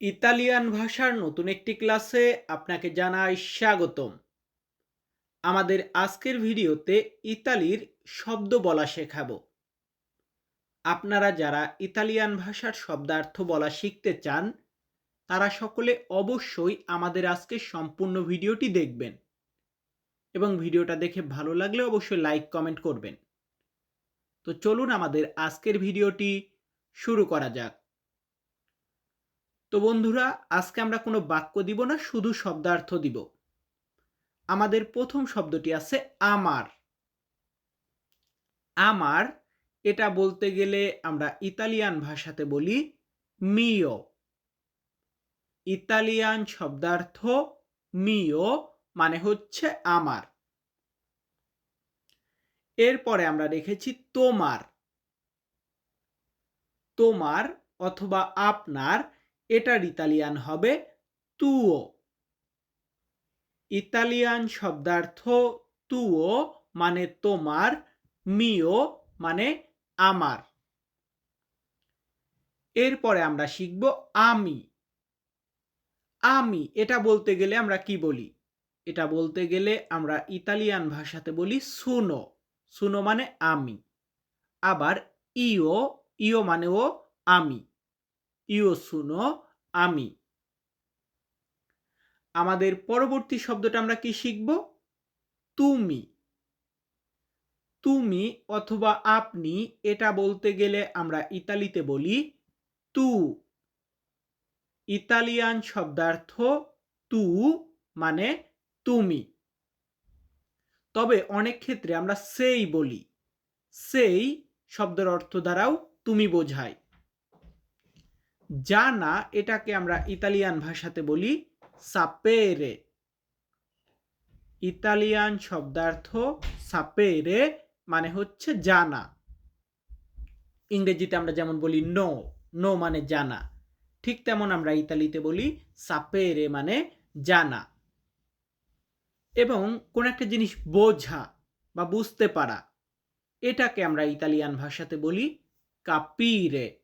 Italian ভাষার নতুন একটি ক্লাসে আপনাকে জানাই স্বাগতম। আমাদের আজকের ভিডিওতে ইতালির শব্দ বলা শেখাবো। আপনারা যারা ইতালিয়ান ভাষার শব্দার্থ বলা শিখতে চান, তারা সকলে অবশ্যই আমাদের আজকের সম্পূর্ণ ভিডিওটি দেখবেন। এবং ভিডিওটা দেখে ভালো লাগলে অবশ্যই লাইক, কমেন্ট করবেন। তো চলুন আমাদের আজকের ভিডিওটি শুরু করা যাক। তো বন্ধুরা, আজকে আমরা কোনো বাক্য দিব না, শুধু শব্দার্থ দিব। আমাদের প্রথম শব্দটি আছে আমার। আমার, এটা বলতে গেলে আমরা ইতালিয়ান ভাষাতে বলি মিও ইতালিয়ান শব্দার্থ মিও মানে হচ্ছে আমার। এরপরে আমরা রেখেছি তোমার। তোমার অথবা আপনার এটার ইতালিয়ান হবে তুও। ইতালিয়ান শব্দার্থ তুও মানে তোমার, মিও মানে আমার। এরপরে আমরা শিখব আমি। আমি, এটা বলতে গেলে আমরা কি বলি? এটা বলতে গেলে আমরা ইতালিয়ান ভাষাতে বলি সুনো। সুনো মানে আমি। আবার ইও ইও মানেও আমি। ইও সুনো আমি। আমাদের পরবর্তী শব্দটা আমরা কি শিখব? তুমি। তুমি অথবা আপনি, এটা বলতে গেলে আমরা ইতালিতে বলি তু। ইতালিয়ান শব্দার্থ তু মানে তুমি। তবে অনেক ক্ষেত্রে আমরা সেই বলি। সেই শব্দের অর্থ দ্বারাও তুমি বোঝায়। জানা এটাকে আমরা ইতালিয়ান ভাষাতে বলি সাপেরে ইতালিয়ান শব্দার্থ সাপেরে মানে হচ্ছে জানা। ইংরেজিতে আমরা যেমন বলি নো নো মানে জানা। ঠিক তেমন আমরা ইতালিতে বলি সাপেরে মানে জানা। এবং কোন একটা জিনিস বোঝা বা বুঝতে পারা, এটাকে আমরা ইতালিয়ান ভাষাতে বলি কাপিরে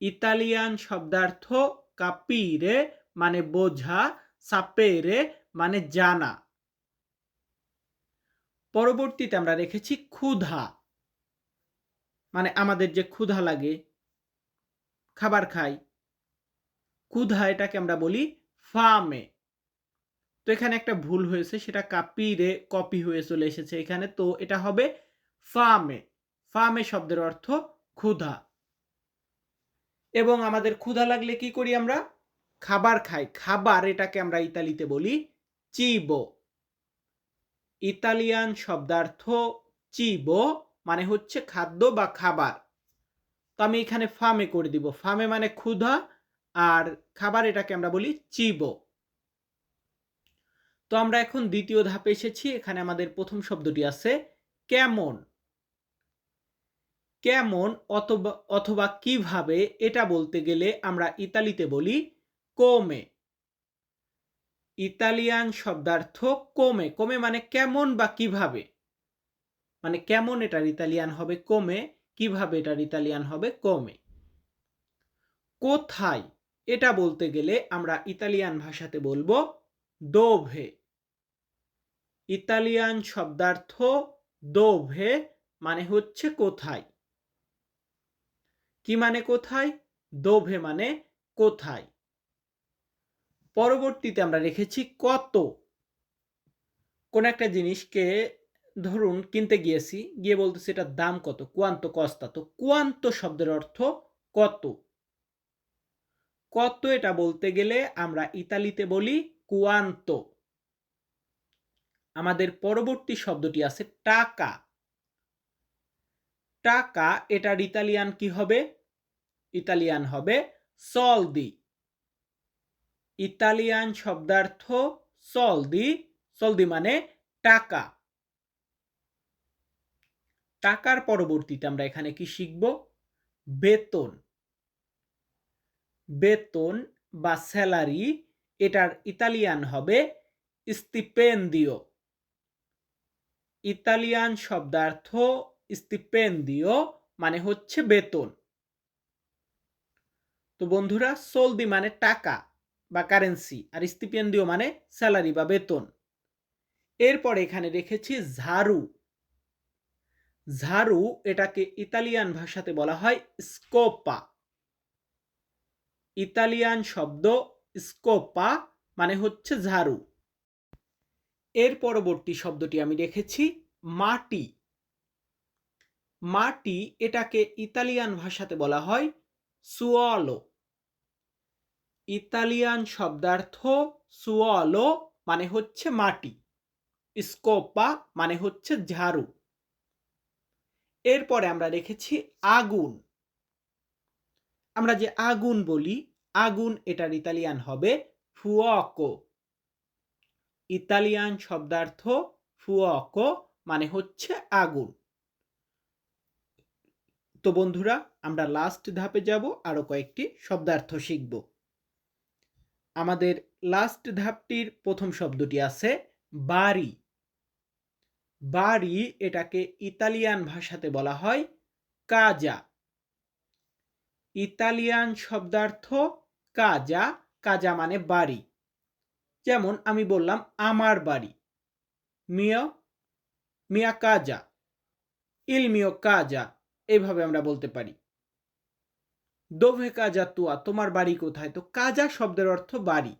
ইতালিয়ান শব্দার্থ কাপিরে মানে বোঝা সাপেরে মানে জানা। পরবর্তীতে আমরা রেখেছি ক্ষুধা মানে আমাদের যে ক্ষুধা লাগে, খাবার খাই। ক্ষুধা এটাকে আমরা বলি ফামে তো এখানে একটা ভুল হয়েছে, সেটা কাপিরে কপি হয়ে চলে এসেছে এখানে। তো এটা হবে ফামে ফামে শব্দের অর্থ ক্ষুধা। এবং আমাদের ক্ষুধা লাগলে কি করি আমরা? খাবার খাই। খাবার এটাকে আমরা ইতালিতে বলি চিবো। ইতালিয়ান শব্দার্থ চিবো মানে হচ্ছে খাদ্য বা খাবার। তো আমি এখানে ফামে করে দিব। ফামে মানে ক্ষুধা আর খাবার এটাকে আমরা বলি চিবো। তো আমরা এখন দ্বিতীয় ধাপে এসেছি। এখানে আমাদের প্রথম শব্দটি আছে কেমন? কেমন অথবা অথবা কীভাবে এটা বলতে গেলে আমরা ইতালিতে বলি কোমে ইতালিয়ান শব্দার্থ কোমে কোমে মানে কেমন বা কীভাবে? মানে কেমন এটার ইতালিয়ান হবে কোমে কীভাবে এটার ইতালিয়ান হবে কোমে কোথায়? এটা বলতে গেলে আমরা ইতালিয়ান ভাষাতে বলব দোভে ইতালিয়ান শব্দার্থ দোভে মানে হচ্ছে কোথায়? কি মানে কোথায়? দোভে মানে কোথায়? পরবর্তীতে আমরা রেখেছি কত? কোন একটা জিনিসকে ধরুন কিনতে গিয়েছি, গিয়ে বলতেছি এটার দাম কত? কুয়ান্ত কস্তা। তো কুয়ান্ত শব্দের অর্থ কত? কত এটা বলতে গেলে আমরা ইতালিতে বলি কুয়ান্ত। আমাদের পরবর্তী শব্দটি আছে টাকা। টাকা এটার ইতালিয়ান কি হবে? ইতালিয়ান হবে সলদি ইতালিয়ান শব্দার্থ সলদি সলদি মানে টাকা। টাকার পরবর্তীতে আমরা এখানে কি শিখব? বেতন। বেতন বা স্যালারি এটার ইতালিয়ান হবে স্টিপেন্দিও ইতালিয়ান শব্দার্থ স্টিপেন্দিও মানে হচ্ছে বেতন। তো বন্ধুরা, সোলদি মানে টাকা বা কারেন্সি আর স্টিপেন্ডিও মানে স্যালারি বা বেতন। এরপর এখানে রেখেছি ঝাড়ু। ঝাড়ু এটাকে ইতালিয়ান ভাষাতে বলা হয় স্কোপা ইতালিয়ান শব্দ স্কোপা মানে হচ্ছে ঝাড়ু। এর পরবর্তী শব্দটি আমি রেখেছি মাটি। মাটি এটাকে ইতালিয়ান ভাষাতে বলা হয় সুয়ালো ইতালিয়ান শব্দার্থ সুয়ালো মানে হচ্ছে মাটি স্কোপা মানে হচ্ছে ঝাড়ু। এরপরে আমরা রেখেছি আগুন। আমরা যে আগুন বলি, আগুন এটার ইতালিয়ান হবে ফুয়াকো ইতালিয়ান শব্দার্থ ফুয়াকো মানে হচ্ছে আগুন। তো বন্ধুরা, আমরা লাস্ট ধাপে যাব, আরও কয়েকটি শব্দার্থ শিখব। আমাদের লাস্ট ধাপটির প্রথম শব্দটি আছে বাড়ি। বাড়ি এটাকে ইতালিয়ান ভাষাতে বলা হয় কাজা। ইতালিয়ান শব্দার্থ কাজা কাজা মানে বাড়ি। যেমন আমি বললাম আমার বাড়ি। মিয়, মিয়া কাজা। ইল মিয় কাজা এইভাবে আমরা বলতে পারি। দোভে কাজা তুয়া তোমার বাড়ি কোথায়? তো কাজা শব্দের অর্থ বাড়ি।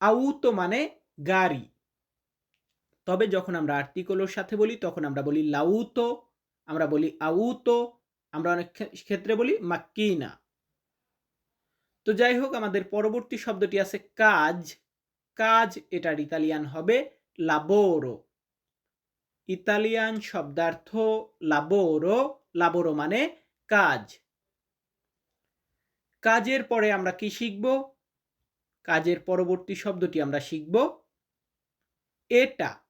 আউতো মানে গাড়ি। তবে যখন আমরা আর্টিকলোর সাথে বলি, তখন আমরা বলি লাউতো, আমরা বলি আউতো, আমরা অনেক ক্ষেত্রে বলি মাক্কিনা। তো যাই হোক, আমাদের পরবর্তী শব্দটি আছে কাজ। কাজ এটার ইতালিয়ান হবে লাবোরো ইতালিয়ান শব্দার্থ লাবোরো লাবোরো মানে কাজ। কাজের পরে আমরা কি শিখব? কাজের পরবর্তী শব্দটি আমরা শিখব। এটা।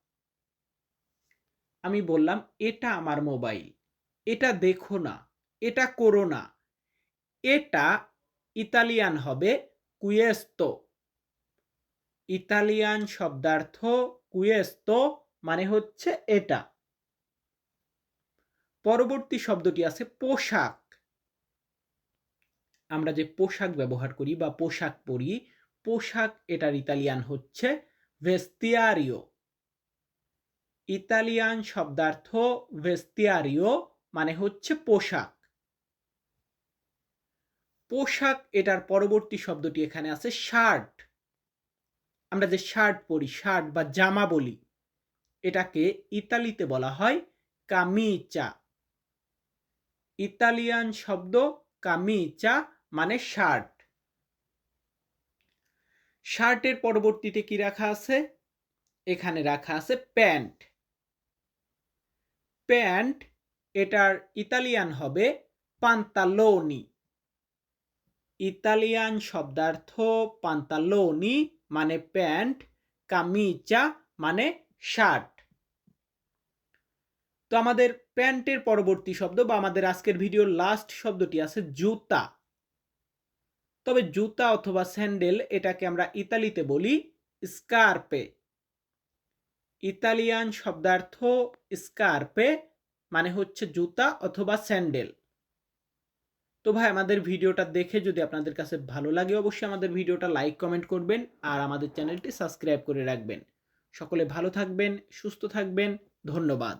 আমি বললাম, এটা আমার মোবাইল। এটা দেখো না। এটা করো না। এটা ইতালিয়ান হবে কুয়েস্তো। ইতালিয়ান শব্দার্থ কুয়েস্তো মানে হচ্ছে এটা। পরবর্তী শব্দটি আছে পোশাক। আমরা যে পোশাক ব্যবহার করি বা পোশাক পরি, পোশাক এটার ইতালিয়ান হচ্ছে ভেস্তিয়ারিও ইতালিয়ান শব্দার্থ ভেস্তিয়ারিও মানে হচ্ছে পোশাক। পোশাক এটার পরবর্তী শব্দটি এখানে আছে শার্ট আমরা যে শার্ট পরি শার্ট বা জামা বলি, এটাকে ইতালিতে বলা হয় কামিচা। ইতালিয়ান শব্দ কামিচা মানে শার্ট শার্টের পরবর্তীতে কি রাখা আছে? এখানে রাখা আছে প্যান্ট প্যান্ট এটার ইতালিয়ান হবে পান্তালোনি ইতালিয়ান শব্দার্থ পান্তালোনি মানে প্যান্ট কামিচা মানে শার্ট তো আমাদের প্যান্টের পরবর্তী শব্দ বা আমাদের আজকের ভিডিওর লাস্ট শব্দটি আছে জুতা। তবে জুতা অথবা স্যান্ডেল এটাকে আমরা ইতালিতে বলি স্কার্পে। ইতালিয়ান শব্দার্থ স্কার্পে মানে হচ্ছে জুতা অথবা স্যান্ডেল। তো ভাই, আমাদের ভিডিওটা দেখে যদি আপনাদের কাছে ভালো লাগে, অবশ্যই আমাদের ভিডিওটা লাইক, কমেন্ট করবেন আর আমাদের চ্যানেলটি সাবস্ক্রাইব করে রাখবেন। সকলে ভালো থাকবেন, সুস্থ থাকবেন, ধন্যবাদ।